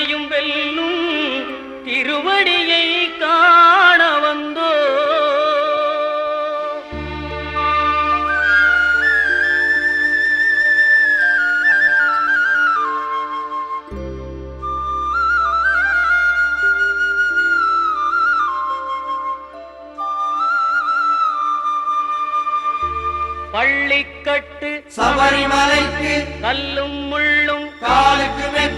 யமனையும் வெல்லும் திருவடியை காண வந்தோ. பள்ளிக்கட்டு சபரிமலைக்கு கல்லும் முள்ளும் காலுக்கு மெத்தை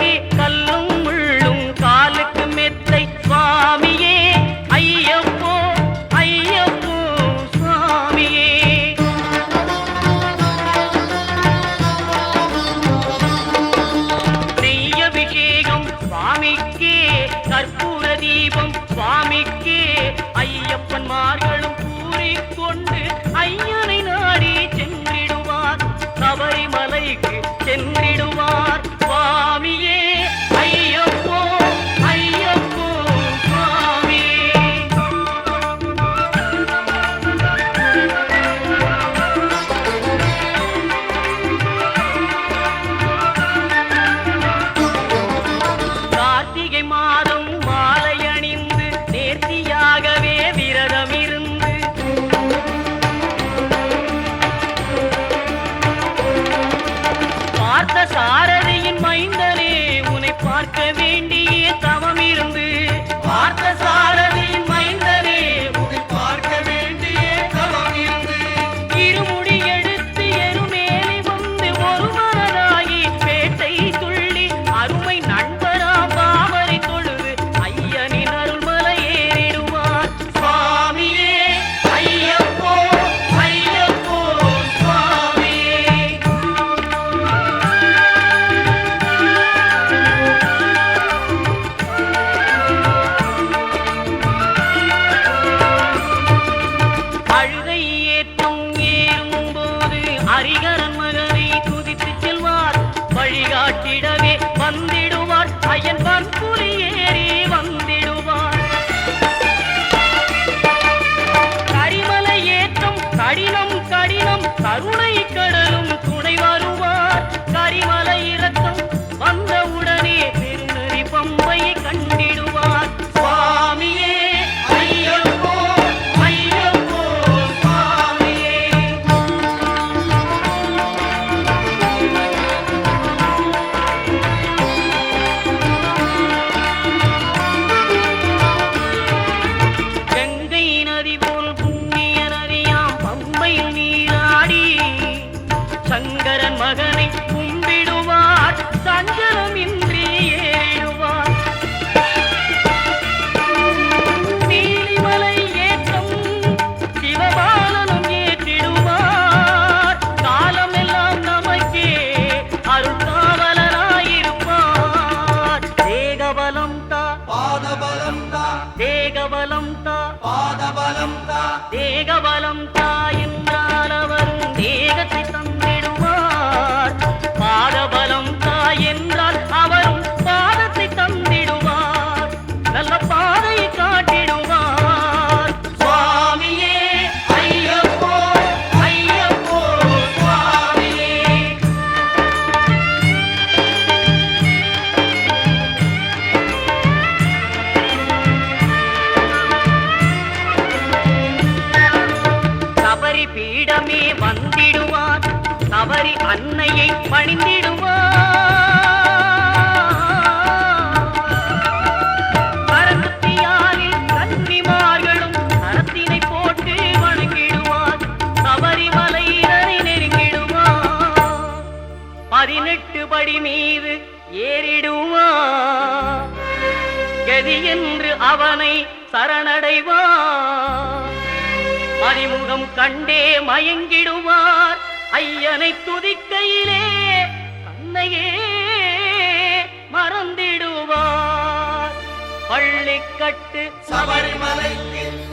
சுவாமிக்கு பாரதியின் மைந்தனே உன்னை பார்க்க வேண்டி தாயன் பார்ப்பு పాదబలంతా దేగబలంతా పాదబలంతా. దేగబలంతా ఇంద్ర அவரி அன்னையை பணிந்திடுவோ கரகத்தியாரில் கன்னிமார்களும் கரத்தினை போட்டு வணங்கிடுவார் சபரிமலையினரை நெருங்கிடுவார் பதினெட்டு படி மீது ஏறிடுவார் கதி என்று அவனை சரணடைவார் அறிமுகம் கண்டே மயங்கிடுவார். ஐயனை துதிக்கையிலே தன்னையே மறந்திடுவார். பள்ளிக்கட்டு சபரிமலை